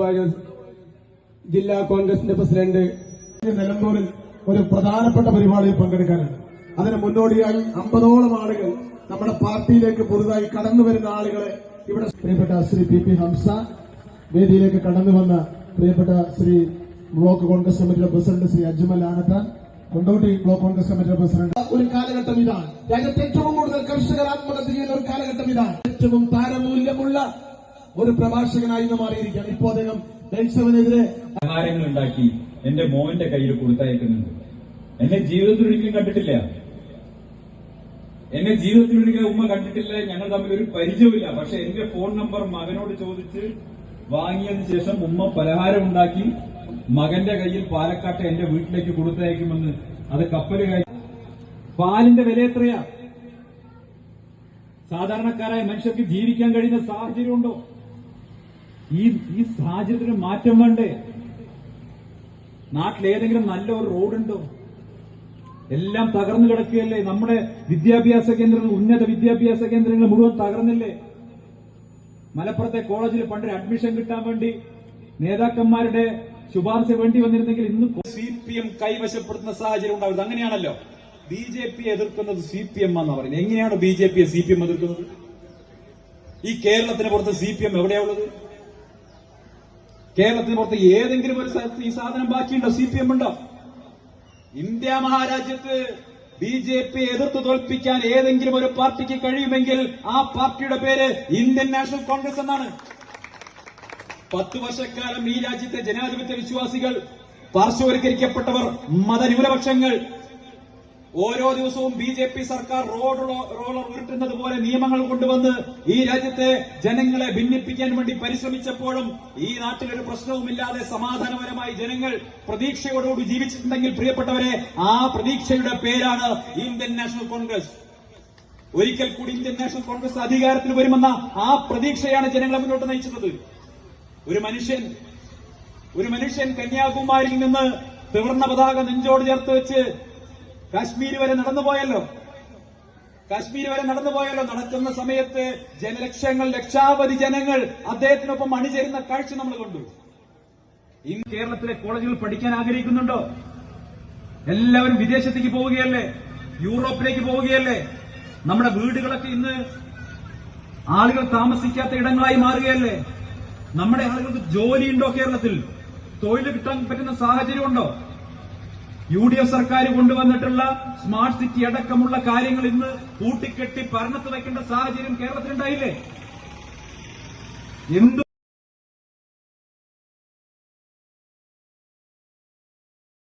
വാര്യർ ജില്ലാ കോൺഗ്രസിന്റെ പ്രസിഡന്റ് നിലമ്പൂരിൽ ഒരു പ്രധാനപ്പെട്ട പരിപാടിയിൽ പങ്കെടുക്കാനാണ്. അതിന് മുന്നോടിയായി അമ്പതോളം ആളുകൾ നമ്മുടെ പാർട്ടിയിലേക്ക് പുതുതായി കടന്നു വരുന്ന ആളുകളെ ഇവിടെ പ്രിയപ്പെട്ട ശ്രീ പി പി ഹംസ വേദിയിലേക്ക് കടന്നു വന്ന പ്രിയപ്പെട്ട ശ്രീ ബ്ലോക്ക് കോൺഗ്രസ് കമ്മിറ്റിയുടെ president Shri Ajmal Anathan Kondotty block Congress കമ്മിറ്റിയുടെ പ്രസിഡന്റ്. ഒരു കാലഘട്ടം ഇതാണ്. രാജ്യത്ത് ഏറ്റവും കൂടുതൽ കർഷകർ ആത്മഹത്യ ചെയ്യുന്ന ഒരു കാലഘട്ടം ഇതാണ്. ഏറ്റവും താരമൂല്യമുള്ള ഒരു പ്രഭാഷകനായി മാറിയിരിക്കുകയാണ്. ഇപ്പോൾ അദ്ദേഹം ലൈസവനെതിരെ ആഹാരങ്ങൾ ഉണ്ടാക്കി എന്റെ മോന്റെ കയ്യിൽ കൊടുത്തയക്കുന്നുണ്ട്. എന്നെ ജീവിതത്തിൽ ഒരിക്കലും കണ്ടിട്ടില്ല. എന്നെ ജീവിതത്തിൽ ഒരിക്കലും ഉമ്മ കണ്ടിട്ടില്ല. ഞങ്ങൾ തമ്മിൽ ഒരു പരിചയമില്ല പക്ഷെ എന്റെ ഫോൺ നമ്പർ മകനോട് ചോദിച്ച് വാങ്ങിയതിനു ശേഷം ഉമ്മ പലഹാരം ഉണ്ടാക്കി മകന്റെ കയ്യിൽ പാലക്കാട്ട് എന്റെ വീട്ടിലേക്ക് കൊടുത്തയക്കുമെന്ന് അത് കപ്പൽ കയറ്റി പാലിന്റെ വില എത്രയാ? സാധാരണക്കാരായ മനുഷ്യർക്ക് ജീവിക്കാൻ കഴിയുന്ന സാഹചര്യമുണ്ടോ? ഈ ഈ സാഹചര്യത്തിന് മാറ്റം വേണ്ടേ? നാട്ടിലേതെങ്കിലും നല്ല ഒരു റോഡുണ്ടോ? എല്ലാം തകർന്നു കിടക്കുകയല്ലേ? നമ്മുടെ വിദ്യാഭ്യാസ കേന്ദ്രങ്ങൾ ഉന്നത വിദ്യാഭ്യാസ കേന്ദ്രങ്ങൾ മുഴുവൻ തകർന്നില്ലേ? മലപ്പുറത്തെ കോളേജിൽ പണ്ട് അഡ്മിഷൻ കിട്ടാൻ വേണ്ടി നേതാക്കന്മാരുടെ ശുപാർശ വേണ്ടി വന്നിരുന്നെങ്കിൽ ഇന്ന് സി പി എം കൈവശപ്പെടുത്തുന്ന സാഹചര്യം ഉണ്ടാവരുത്. അങ്ങനെയാണല്ലോ. ബി ജെ പി എതിർക്കുന്നത് സി പി എം എന്നാണ് പറയുന്നത്. എങ്ങനെയാണ് ബി ജെ പിയെ സി പി എം എതിർക്കുന്നത്? ഈ കേരളത്തിന് പുറത്ത് സി പി എം എവിടെയാണുള്ളത് കേരളത്തിന് പുറത്ത് ഏതെങ്കിലും ഒരു സ്ഥലത്ത് ഈ സാധനം ബാക്കിയുണ്ടോ? സി പി എം ഉണ്ടോ? ഇന്ത്യ മഹാരാജ്യത്ത് ബി ജെ പി എതിർത്ത് തോൽപ്പിക്കാൻ ഏതെങ്കിലും ഒരു പാർട്ടിക്ക് കഴിയുമെങ്കിൽ ആ പാർട്ടിയുടെ പേര് ഇന്ത്യൻ നാഷണൽ കോൺഗ്രസ് എന്നാണ്. പത്ത് വർഷക്കാലം ഈ രാജ്യത്തെ ജനാധിപത്യ വിശ്വാസികൾ പാർശ്വവൽക്കരിക്കപ്പെട്ടവർ മതന്യൂനപക്ഷങ്ങൾ ഓരോ ദിവസവും ബി ജെ പി സർക്കാർ റോഡ് റോളർ ഉരുട്ടുന്നത് പോലെ നിയമങ്ങൾ കൊണ്ടുവന്ന് ഈ രാജ്യത്തെ ജനങ്ങളെ ഭിന്നിപ്പിക്കാൻ വേണ്ടി പരിശ്രമിച്ചപ്പോഴും ഈ നാട്ടിലൊരു പ്രശ്നവുമില്ലാതെ സമാധാനപരമായി ജനങ്ങൾ പ്രതീക്ഷയോടുകൂടി ജീവിച്ചിട്ടുണ്ടെങ്കിൽ പ്രിയപ്പെട്ടവരെ ആ പ്രതീക്ഷയുടെ പേരാണ് ഇന്ത്യൻ നാഷണൽ കോൺഗ്രസ്. ഒരിക്കൽ കൂടി ഇന്ത്യൻ നാഷണൽ കോൺഗ്രസ് അധികാരത്തിൽ വരുമെന്ന ആ പ്രതീക്ഷയാണ് ജനങ്ങളെ മുന്നോട്ട് നയിച്ചത്. ഒരു മനുഷ്യൻ ഒരു മനുഷ്യൻ കന്യാകുമാരിയിൽ നിന്ന് ത്രിവർണ പതാക നെഞ്ചോട് ചേർത്ത് വെച്ച് കാശ്മീർ വരെ നടന്നു പോയല്ലോ. കാശ്മീർ വരെ നടന്നു നടന്നുപോയല്ലോ നടക്കുന്ന സമയത്ത് ജനലക്ഷങ്ങൾ ലക്ഷാവധി ജനങ്ങൾ അദ്ദേഹത്തിനൊപ്പം അണിചേരുന്ന കാഴ്ച നമ്മൾ കണ്ടു. ഇന്ന് കേരളത്തിലെ കോളേജുകൾ പഠിക്കാൻ ആഗ്രഹിക്കുന്നുണ്ടോ? എല്ലാവരും വിദേശത്തേക്ക് പോവുകയല്ലേ? യൂറോപ്പിലേക്ക് പോവുകയല്ലേ? നമ്മുടെ വീടുകളൊക്കെ ഇന്ന് ആളുകൾ താമസിക്കാത്ത ഇടങ്ങളായി മാറുകയല്ലേ? നമ്മുടെ ആളുകൾക്ക് ജോലിയുണ്ടോ കേരളത്തിൽ? തൊഴിൽ കിട്ടാൻ പറ്റുന്ന സാഹചര്യമുണ്ടോ? യു ഡി എഫ് സർക്കാർ കൊണ്ടുവന്നിട്ടുള്ള സ്മാർട്ട് സിറ്റി അടക്കമുള്ള കാര്യങ്ങൾ ഇന്ന് കൂട്ടിക്കെട്ടി ഭരണത്ത് വയ്ക്കേണ്ട സാഹചര്യം കേരളത്തിലുണ്ടായില്ലേ? എന്തു